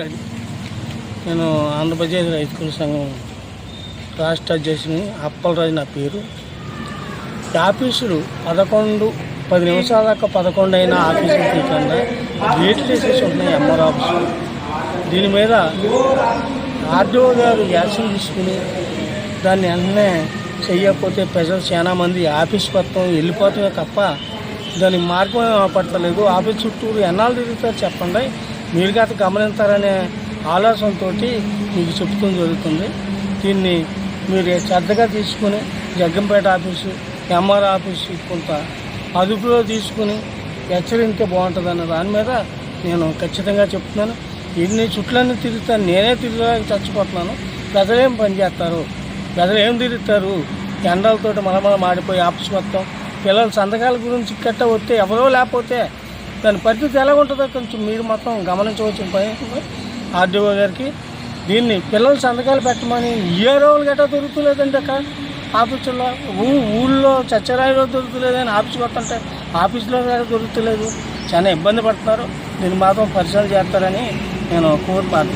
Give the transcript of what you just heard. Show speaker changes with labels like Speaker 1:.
Speaker 1: Ready. నేను ఆంధ్రప్రదేశ్ రైతుల సంఘం రాష్ట్ర అధ్యక్షుని అప్పలరాజు నా పేరు. ఆఫీసులు పదకొండు పది నిమిషాల దాకా పదకొండు అయిన ఆఫీసులు తీయకుండా గేట్లు వేసేసి ఉన్నాయి ఎంఆర్ ఆఫీసు. దీని మీద ఆర్డీఓ గారు యాక్షన్ తీసుకుని దాన్ని వెంటనే చేయకపోతే ప్రజలు చాలా మంది ఆఫీస్ మొత్తం వెళ్ళిపోతామే తప్ప దాని మార్గం పట్టలేదు. ఆఫీస్ చుట్టూరు ఎన్నాళ్ళు తిరుగుతారు చెప్పండి. మీరు గత గమనించారనే ఆలోచనతో మీకు చెప్తుంది జరుగుతుంది. దీన్ని మీరు శ్రద్ధగా తీసుకుని జగ్గంపేట ఆఫీసు ఎంఆర్ ఆఫీసు కొంత అదుపులో తీసుకుని హెచ్చరిస్తే బాగుంటుంది అన్న దాని మీద నేను ఖచ్చితంగా చెప్తున్నాను. ఇన్ని చుట్లన్నీ తిరుగుతాను నేనే తిరగడానికి చచ్చిపోతున్నాను. ప్రజలేం పని చేస్తారు? ప్రజలు ఏం తిరుగుతారు? ఎండలతోటి మలమల మాడిపోయి ఆఫీస్ మొత్తం. పిల్లల సంతకాల గురించి కట్ట వస్తే ఎవరో లేకపోతే దాని పరిస్థితి ఎలా ఉంటుందో కొంచెం మీరు మొత్తం గమనించవచ్చు భయం ఆర్డీఓ గారికి దీన్ని పిల్లలు సంతకాలు పెట్టమని ఏ రోజులు గట్రా దొరుకుతలేదండి అక్కడ ఆఫీసులో ఊ ఊళ్ళో చచ్చరాయిలో దొరుకుతులేదని ఆఫీస్కి వస్తుంటే ఆఫీసులో కూడా దొరుకుతలేదు. చాలా ఇబ్బంది పడుతున్నారు. దీన్ని మాత్రం పరిశీలన చేస్తారని నేను కోరుతాను